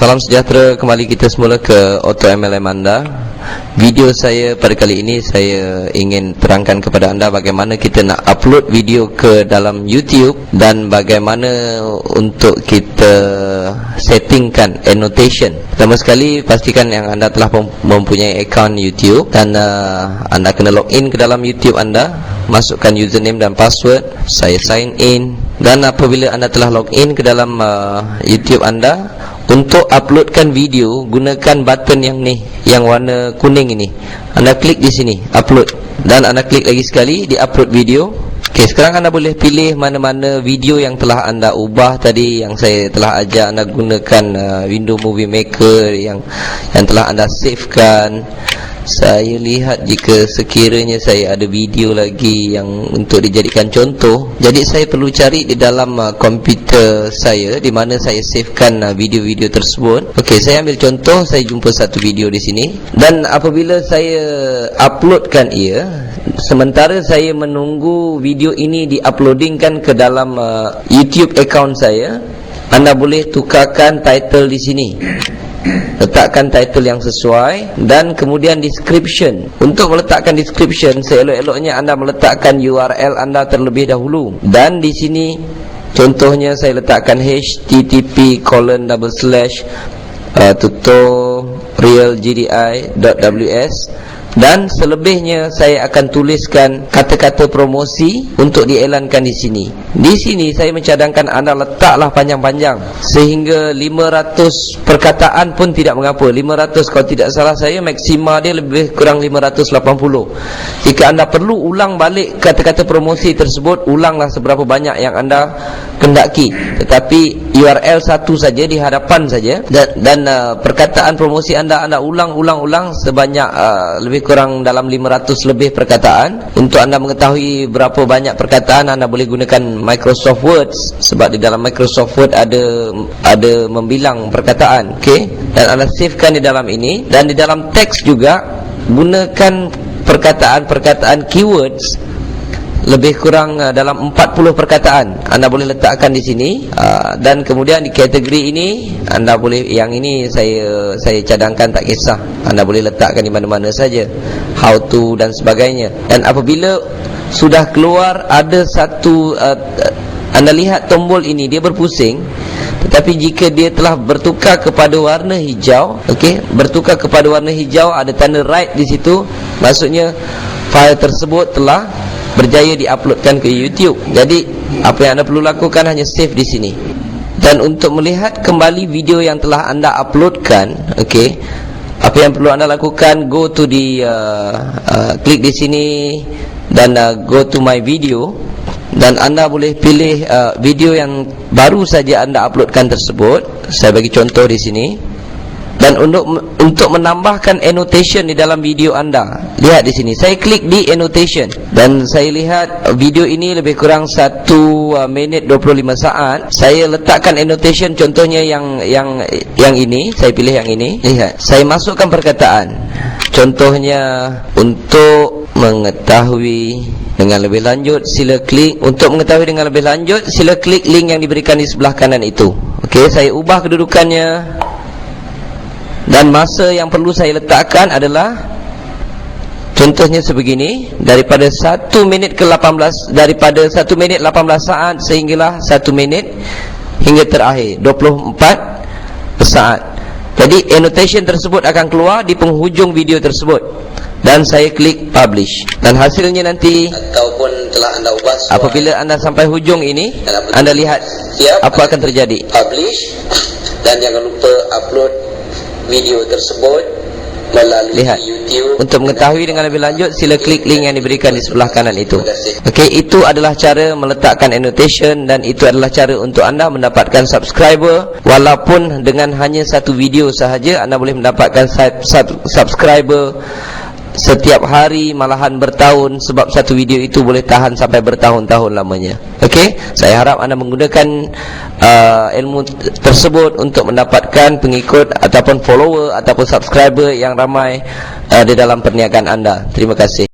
Salam sejahtera kembali kita semula ke Auto MLM anda. Video saya pada kali ini saya ingin terangkan kepada anda bagaimana kita nak upload video ke dalam YouTube Dan bagaimana untuk kita settingkan annotation. Pertama sekali pastikan yang anda telah mempunyai account YouTube Dan uh, anda kena login ke dalam YouTube anda Masukkan username dan password Saya sign in. Dan apabila anda telah login ke dalam uh, YouTube anda untuk uploadkan video gunakan button yang ni yang warna kuning ini. Anda klik di sini upload. Dan anda klik lagi sekali di upload video ok sekarang anda boleh pilih mana-mana video yang telah anda ubah tadi yang saya telah ajak anda gunakan uh, window movie maker yang yang telah anda savekan saya lihat jika sekiranya saya ada video lagi yang untuk dijadikan contoh. Jadi saya perlu cari di dalam uh, komputer saya di mana saya savekan uh, video-video tersebut. Ok saya ambil contoh. Saya jumpa satu video di sini. Dan apabila saya uploadkan ia sementara saya menunggu video ini diuploadingkan ke dalam uh, youtube account saya anda boleh tukarkan title di sini. Letakkan title yang sesuai dan kemudian description. Untuk meletakkan description seelok-eloknya anda meletakkan URL anda terlebih dahulu. Dan di sini contohnya saya letakkan http colon double slash uh, tutorialgdi.ws dan selebihnya saya akan tuliskan kata-kata promosi untuk dielankan di sini. Di sini saya mencadangkan anda letaklah panjang-panjang sehingga 500 perkataan pun tidak mengapa. 500 kalau tidak salah saya maksima dia lebih kurang 580. Jika anda perlu ulang balik kata-kata promosi tersebut, ulanglah seberapa banyak yang anda kendaki. Tetapi URL satu saja di hadapan saja dan, dan uh, perkataan promosi anda anda ulang-ulang-ulang sebanyak uh, lebih lebih kurang dalam 500 lebih perkataan. Untuk anda mengetahui berapa banyak perkataan anda boleh gunakan Microsoft Word. Sebab di dalam Microsoft Word ada ada membilang perkataan okey? Dan anda savekan di dalam ini. Dan di dalam teks juga gunakan perkataan-perkataan keywords lebih kurang uh, dalam 40 perkataan anda boleh letakkan di sini. Uh, dan kemudian di kategori ini anda boleh yang ini saya saya cadangkan tak kisah. Anda boleh letakkan di mana-mana saja how to dan sebagainya. Dan apabila sudah keluar ada satu uh, anda lihat tombol ini dia berpusing. Tetapi jika dia telah bertukar kepada warna hijau okey bertukar kepada warna hijau ada tanda right di situ. Maksudnya file tersebut telah berjaya diuploadkan ke YouTube. Jadi apa yang anda perlu lakukan hanya save di sini. Dan untuk melihat kembali video yang telah anda uploadkan, okey. Apa yang perlu anda lakukan go to di uh, uh, klik di sini dan uh, go to my video dan anda boleh pilih uh, video yang baru saja anda uploadkan tersebut. Saya bagi contoh di sini dan untuk untuk menambahkan annotation di dalam video anda. Lihat di sini. Saya klik di annotation. Dan saya lihat video ini lebih kurang 1 uh, minit 25 saat. Saya letakkan annotation contohnya yang yang yang ini. Saya pilih yang ini. Lihat. Saya masukkan perkataan. Contohnya untuk mengetahui dengan lebih lanjut sila klik untuk mengetahui dengan lebih lanjut sila klik link yang diberikan di sebelah kanan itu. Okey saya ubah kedudukannya dan masa yang perlu saya letakkan adalah contohnya sebegini daripada 1 minit ke 18 daripada 1 minit 18 saat sehinggalah 1 minit hingga terakhir 24 saat. Jadi annotation tersebut akan keluar di penghujung video tersebut. Dan saya klik publish. Dan hasilnya nanti ataupun telah anda ubah apabila anda sampai hujung ini anda lihat apa akan terjadi. publish. Dan jangan lupa upload video tersebut melalui Lihat. YouTube. Untuk mengetahui dengan lebih lanjut, sila klik link yang diberikan di sebelah kanan itu. Okey, itu adalah cara meletakkan annotation dan itu adalah cara untuk anda mendapatkan subscriber walaupun dengan hanya satu video sahaja anda boleh mendapatkan subscriber setiap hari malahan bertahun sebab satu video itu boleh tahan sampai bertahun-tahun lamanya. Okey? Saya harap anda menggunakan uh, ilmu tersebut untuk mendapatkan pengikut ataupun follower ataupun subscriber yang ramai uh, di dalam perniagaan anda. Terima kasih